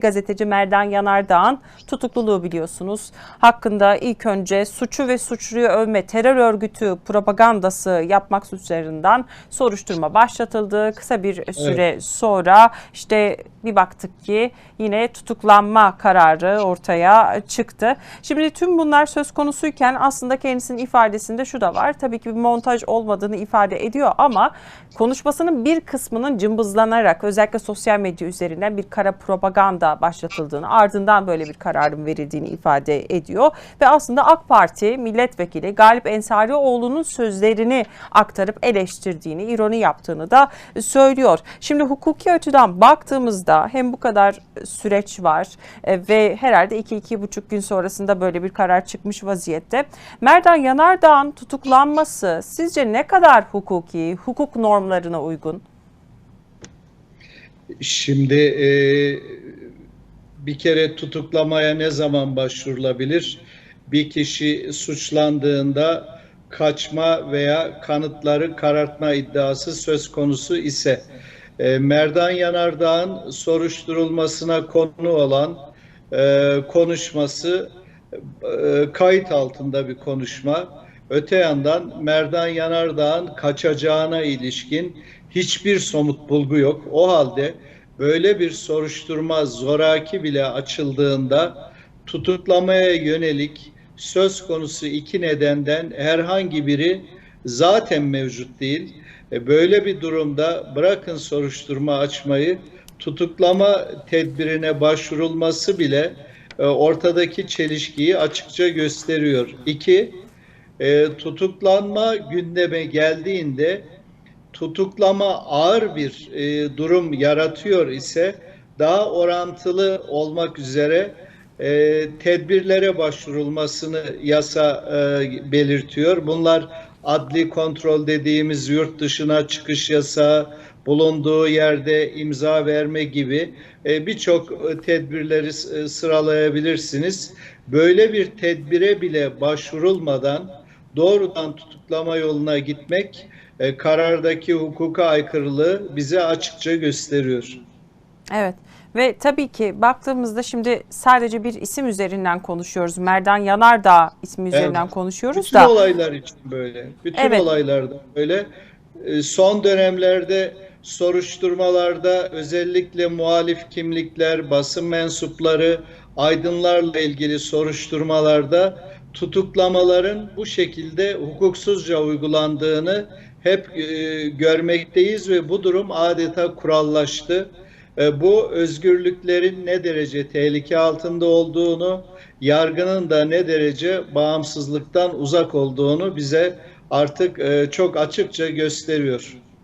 Gazeteci Merdan Yanardağ'ın tutukluluğu biliyorsunuz. Hakkında ilk önce suçu ve suçluyu övme terör örgütü propagandası yapmak suçlarından soruşturma başlatıldı. Kısa bir süre sonra işte bir baktık ki yine tutuklanma kararı ortaya çıktı. Şimdi tüm bunlar söz konusuyken aslında kendisinin ifadesinde şu da var. Tabii ki bir montaj olmadığını ifade ediyor ama konuşmasının bir kısmının cımbızlanarak özellikle sosyal medya üzerinden bir kara propaganda başlatıldığını ardından böyle bir kararın verildiğini ifade ediyor. Ve aslında AK Parti milletvekili Galip Ensarioğlu'nun sözlerini aktarıp eleştirdiğini, ironi yaptığını da söylüyor. Şimdi hukuki açıdan baktığımızda hem bu kadar süreç var e, ve herhalde 2-2,5 gün sonrasında böyle bir karar çıkmış vaziyette. Merdan Yanardağ'ın tutuklanması sizce ne kadar hukuki, hukuk normlarına uygun? Şimdi e, bir kere tutuklamaya ne zaman başvurulabilir? Bir kişi suçlandığında kaçma veya kanıtları karartma iddiası söz konusu ise e, Merdan Yanardağ'ın soruşturulmasına konu olan e, konuşması e, kayıt altında bir konuşma. Öte yandan Merdan Yanardağ'ın kaçacağına ilişkin hiçbir somut bulgu yok. O halde böyle bir soruşturma zoraki bile açıldığında tutuklamaya yönelik söz konusu iki nedenden herhangi biri zaten mevcut değil. E, Böyle bir durumda bırakın soruşturma açmayı, tutuklama tedbirine başvurulması bile e, ortadaki çelişkiyi açıkça gösteriyor. İki, e, tutuklanma gündeme geldiğinde tutuklama ağır bir e, durum yaratıyor ise daha orantılı olmak üzere e, tedbirlere başvurulmasını yasa e, belirtiyor. Bunlar adli kontrol dediğimiz yurt dışına çıkış yasağı, bulunduğu yerde imza verme gibi e, birçok e, tedbirleri e, sıralayabilirsiniz. Böyle bir tedbire bile başvurulmadan doğrudan tutuklama yoluna gitmek e, karardaki hukuka aykırılığı bize açıkça gösteriyor. Evet ve tabii ki baktığımızda şimdi sadece bir isim üzerinden konuşuyoruz. Merdan Yanardağ ismi üzerinden Evet. konuşuyoruz Bütün da. olaylar için böyle. Bütün Evet. olaylarda böyle. E, Son dönemlerde soruşturmalarda özellikle muhalif kimlikler, basın mensupları, aydınlarla ilgili soruşturmalarda tutuklamaların bu şekilde hukuksuzca uygulandığını hep e, görmekteyiz ve bu durum adeta kurallaştı. E, bu özgürlüklerin ne derece tehlike altında olduğunu, yargının da ne derece bağımsızlıktan uzak olduğunu bize artık e, çok açıkça gösteriyor.